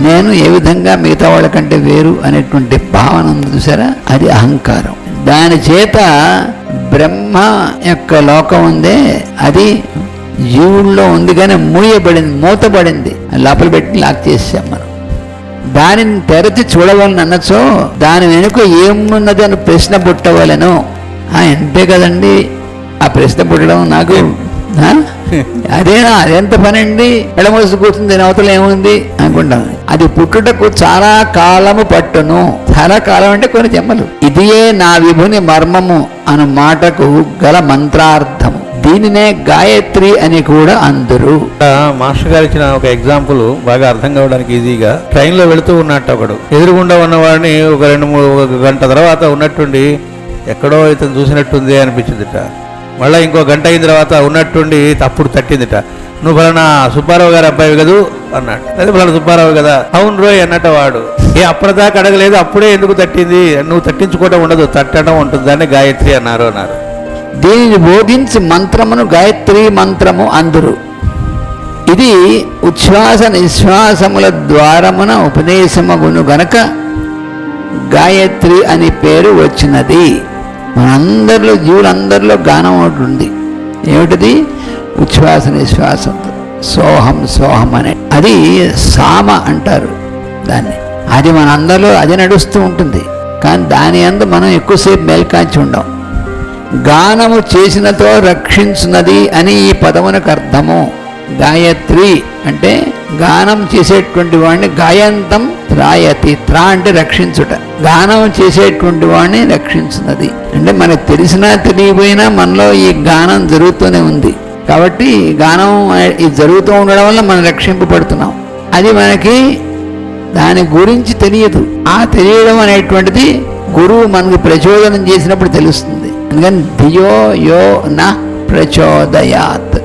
నేను ఏ విధంగా మిగతా వాళ్ళకంటే వేరు అనేటువంటి భావన ఉంది చూసారా? అది అహంకారం. దాని చేత బ్రహ్మ యొక్క లోకం ఉందే అది జీవుల్లో ఉంది కానీ మూయబడింది మూతబడింది. లోపల పెట్టి లాక్ చేసాం మనం. దానిని తెరచి చూడవాలని అనొచ్చో దాని వెనుక ఏమున్నది అని ప్రశ్న పుట్టవలను. ఆ, అంతే కదండి? ఆ ప్రశ్న పుట్టడం నాకు అదేనా? అదెంత పని అండి ఎడమోసి కూర్చుంది అవతల ఏముంది అనుకుంటాం. అది పుట్టుటకు చాలా కాలము పట్టును. చాలా కాలం అంటే కొన్ని జమ్మలు ఇదియే నా విభుని మర్మము అను మాటకు గల మంత్రార్థము. దీనినే గాయత్రి అని కూడా అందరు. మాస్టర్ గారు ఇచ్చిన ఒక ఎగ్జాంపుల్ బాగా అర్థం కావడానికి ఈజీగా. ట్రైన్లో వెళుతూ ఉన్నట్టు ఒకడు. ఎదురుగుండా ఉన్నవాడిని ఒక రెండు మూడు ఒక గంట తర్వాత ఉన్నట్టుండి ఎక్కడో ఇతను చూసినట్టుంది అనిపించిందిట. మళ్ళీ ఇంకో గంట అయిన తర్వాత ఉన్నట్టుండి తప్పుడు తట్టిందిట. నువ్వు ఫలానా సుబ్బారావు గారు అబ్బాయి కదూ? అన్నాడు. అదే ఫలానా సుబ్బారావు కదా? అవును రోయ్ అన్నట్టు వాడు. ఏ అప్పటిదాకా అడగలేదు అప్పుడే ఎందుకు తట్టింది? నువ్వు తట్టించుకోవడం ఉండదు తట్టడం ఉంటుంది దాన్ని గాయత్రి అన్నారు అన్నారు. దీనిని బోధించి మంత్రమును గాయత్రి మంత్రము అందరు. ఇది ఉచ్ఛ్వాస నిశ్వాసముల ద్వారమున ఉపదేశమగును గనక గాయత్రి అని పేరు వచ్చినది. మనందరిలో జీవులందరిలో గానం ఒకటి ఉంది. ఏమిటిది? ఉచ్ఛ్వాస నిశ్వాసంతో సోహం సోహం అనే. అది సామ అంటారు దాన్ని. అది మనందరిలో అది నడుస్తూ ఉంటుంది. కానీ దాని అందు మనం ఎక్కువసేపు మేల్కాంచి ఉండం. గానము చేసినతో రక్షించున్నది అని ఈ పదమునకు అర్థము. గాయత్రి అంటే గానం చేసేటువంటి వాడిని గాయంతం త్రాయతి. త్రా అంటే రక్షించుట. గానం చేసేటువంటి వాడిని రక్షించున్నది అంటే మనకు తెలిసినా తెలియపోయినా మనలో ఈ గానం జరుగుతూనే ఉంది. కాబట్టి గానం ఇది జరుగుతూ ఉండడం వల్ల మనం రక్షింపబడుతున్నాం. అది మనకి దాని గురించి తెలియదు. ఆ తెలియడం అనేటువంటిది గురువు మనకు ప్రచోదనం చేసినప్పుడు తెలుస్తుంది. అందుకని ధియో యో నా ప్రచోదయాత్.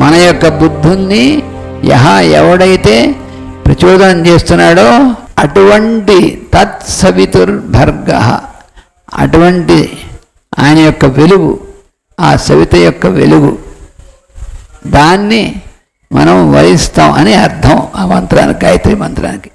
మన యొక్క బుద్ధుల్ని యహ ఎవడైతే ప్రచోదనం చేస్తున్నాడో అటువంటి తత్సవితుర్భర్గ. అటువంటి ఆయన యొక్క వెలుగు ఆ సవిత యొక్క వెలుగు దాన్ని మనం వరిస్తాం అని అర్థం ఆ మంత్రానికి గాయత్రి మంత్రానికి.